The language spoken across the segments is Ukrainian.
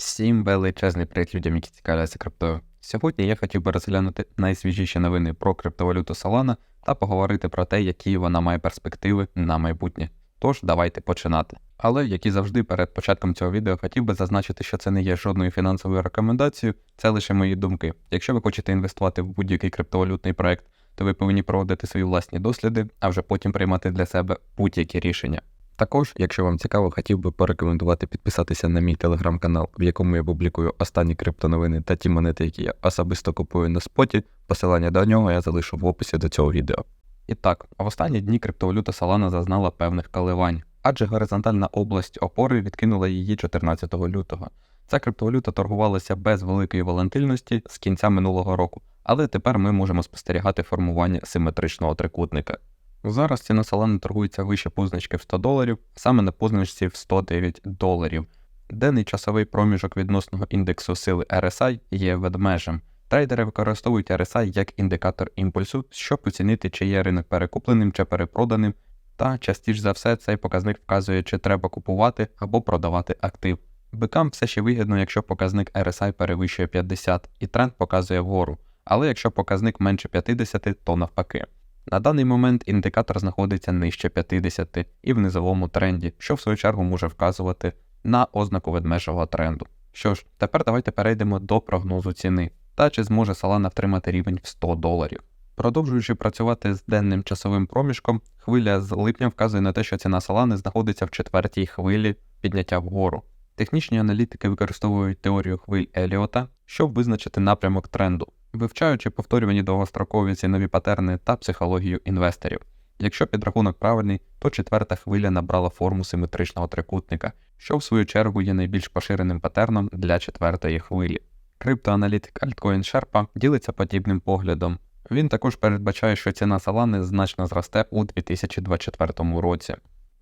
Всім величезний привіт людям, які цікавляться криптою. Сьогодні я хотів би розглянути найсвіжіші новини про криптовалюту Solana та поговорити про те, які вона має перспективи на майбутнє. Тож давайте починати. Але, як і завжди, перед початком цього відео хотів би зазначити, що це не є жодною фінансовою рекомендацією, це лише мої думки. Якщо ви хочете інвестувати в будь-який криптовалютний проект, то ви повинні проводити свої власні досліди, а вже потім приймати для себе будь-які рішення. Також, якщо вам цікаво, хотів би порекомендувати підписатися на мій телеграм-канал, в якому я публікую останні криптоновини та ті монети, які я особисто купую на споті. Посилання до нього я залишу в описі до цього відео. І так, в останні дні криптовалюта Solana зазнала певних коливань, адже горизонтальна область опори відкинула її 14 лютого. Ця криптовалюта торгувалася без великої волатильності з кінця минулого року, але тепер ми можемо спостерігати формування симетричного трикутника. Зараз ціна Solana торгується вище позначки в 100 доларів, саме на позначці в 109 доларів. Денний часовий проміжок відносного індексу сили RSI є ведмежем. Трейдери використовують RSI як індикатор імпульсу, щоб оцінити, чи є ринок перекупленим чи перепроданим, та частіше за все цей показник вказує, чи треба купувати або продавати актив. Бикам все ще вигідно, якщо показник RSI перевищує 50 і тренд показує вгору, але якщо показник менше 50, то навпаки. На даний момент індикатор знаходиться нижче 50 і в низовому тренді, що в свою чергу може вказувати на ознаку ведмежого тренду. Що ж, тепер давайте перейдемо до прогнозу ціни та чи зможе Solana втримати рівень в 100 доларів. Продовжуючи працювати з денним часовим проміжком, хвиля з липня вказує на те, що ціна Solana знаходиться в четвертій хвилі підняття вгору. Технічні аналітики використовують теорію хвиль Еліота, щоб визначити напрямок тренду, вивчаючи повторювані довгострокові цінові патерни та психологію інвесторів. Якщо підрахунок правильний, то четверта хвиля набрала форму симетричного трикутника, що в свою чергу є найбільш поширеним патерном для четвертої хвилі. Криптоаналітик Altcoin Sherpa ділиться подібним поглядом. Він також передбачає, що ціна Solana значно зросте у 2024 році.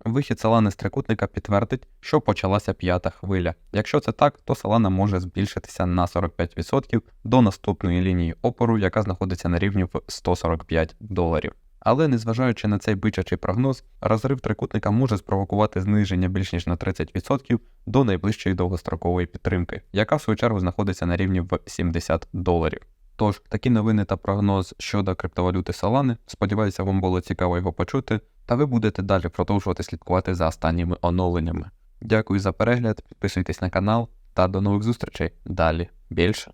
Вихід Solana з трикутника підтвердить, що почалася п'ята хвиля. Якщо це так, то Solana може збільшитися на 45% до наступної лінії опору, яка знаходиться на рівні в 145 доларів. Але незважаючи на цей бичачий прогноз, розрив трикутника може спровокувати зниження більш ніж на 30% до найближчої довгострокової підтримки, яка в свою чергу знаходиться на рівні в 70 доларів. Тож, такі новини та прогноз щодо криптовалюти Solana. Сподіваюся, вам було цікаво його почути, та ви будете далі продовжувати слідкувати за останніми оновленнями. Дякую за перегляд, підписуйтесь на канал та до нових зустрічей. Далі більше.